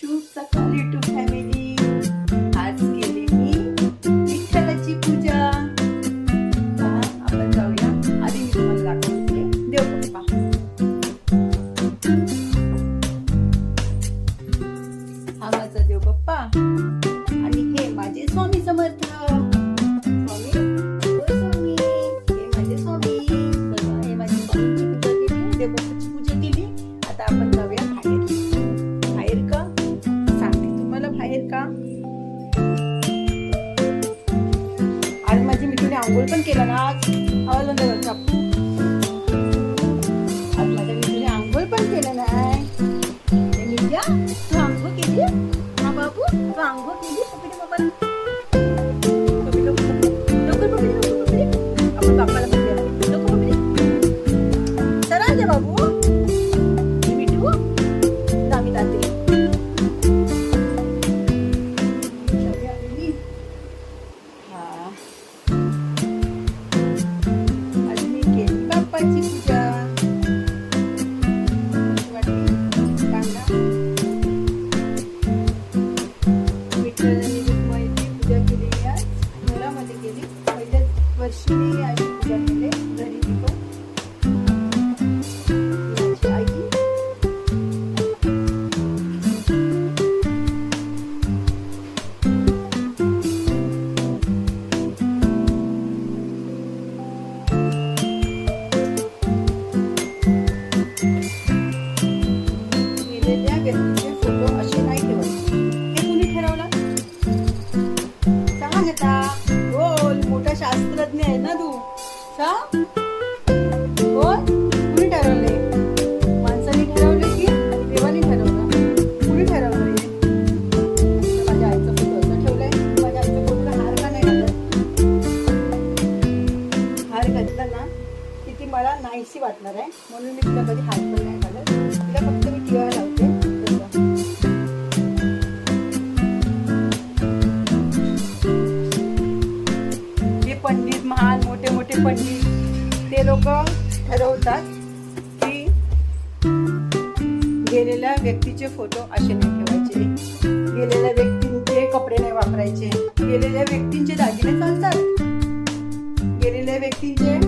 शुभ सकाळी to family देवाची पूजा. कशी विठ्ठलाने रुक्माईची पूजा मी आज घरामध्ये केली पहिल्याच वर्षी मी अशी पूजा केली. घरी पण मोठा शास्त्रज्ञ आहे ना तू? सांग बोल कुणी ठरवलंय? माणसाने ठरवले की देवाने ठरवलं? कुणी ठरवलंय? माझ्या आईचं फोटो असा माझ्या आईचं फोटोला हार का नाही घालत हार घातला ना की ती मला नाहीशी वाटणार आहे. म्हणून मी तुला कधी हार पण पंडित ते लोक ठरवतात की गेलेल्या व्यक्तीचे फोटो असे नाही ठेवायचे. गेलेल्या व्यक्तींचे कपडे नाही वापरायचे. गेलेल्या व्यक्तींचे दागिने चालतात. गेलेल्या व्यक्तींचे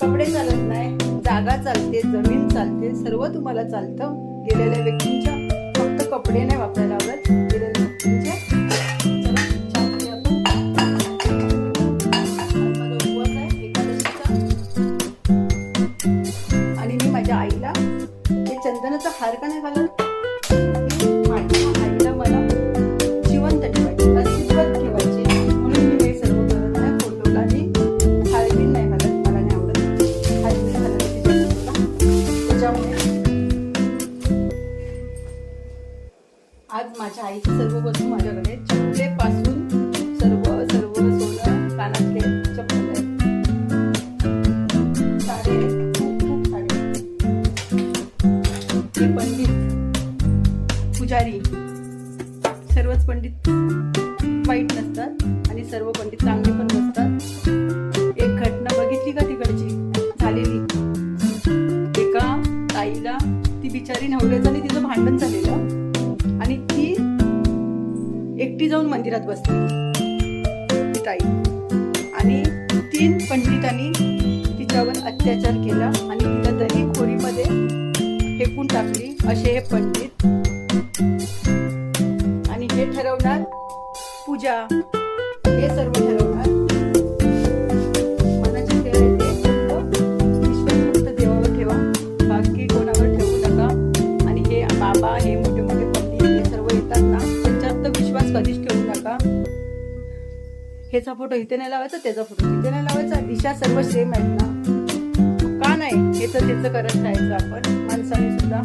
कपडे चालत नाही. जागा चालते जमीन चालते सर्व तुम्हाला चालतं. गेलेल्या व्यक्तींच्या फक्त कपडे नाही वापरायचे. माझ्या आईची सर्व वस्तू माझ्याकडे चपलेपासून सर्व सर्व सोनं कानातले चप्पल पंडित पुजारी. सर्वच पंडित वाईट नसतात आणि सर्व पंडित चांगले पण नसतात. एक घटना बघितली का तिकडची? झालेली. एका ताईला ती बिचारी नवऱ्याचं आणि तिचं भांडण झालेलं. एकटी जाऊन मंदिरात बसली. ताई. आणि तीन पंडितांनी तिच्यावर अत्याचार केला आणि तिला दही खोरीमध्ये फेकून टाकली. असे हे पंडित. आणि हे ठरवणार पूजा. ह्याचा फोटो इथे नाही लावायचा त्याचा फोटो तिथे नाही लावायचा. दिशा सर्व सेम आहेत ना. का नाही? हेच त्याचं करत राहायचं आपण. माणसाने सुद्धा.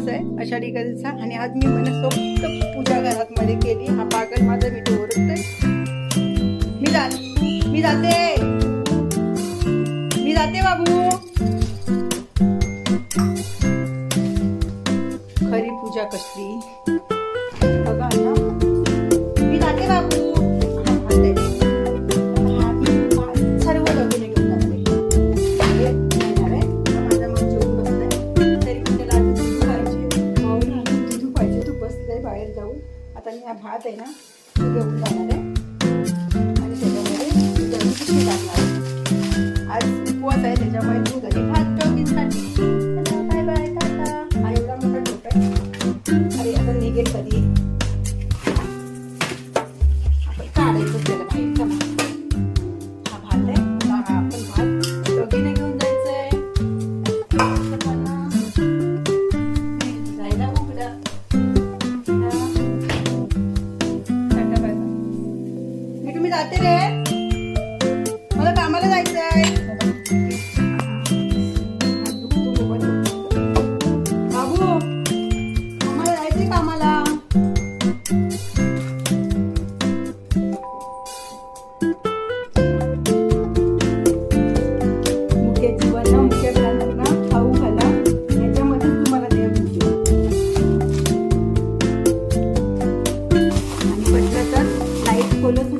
उपवास आहे. अशा ठिकाणीचा आणि आज मी मनसोक्त पूजा घरात मध्ये केली. हा पागल माझा मी ओरडतोय मी जा मी जाते. मी जाते बाबू. आहे ना ते घेऊन जाणार आहे. आणि त्याच्यामध्ये आज उपवास आहे त्याच्यामुळे मला कामाला जायचंय. बाबू खाऊ घाला. याच्यामध्ये लाइट खोलत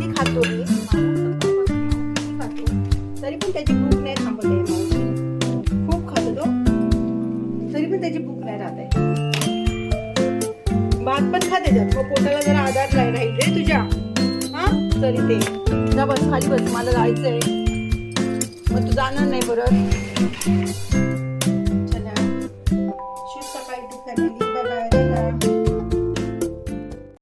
पोटाला जरा आधार राहील रे तुझ्या. हा? चल ते. जा बस खाली बस मला जायचंय. मग तू जाणार नाही परत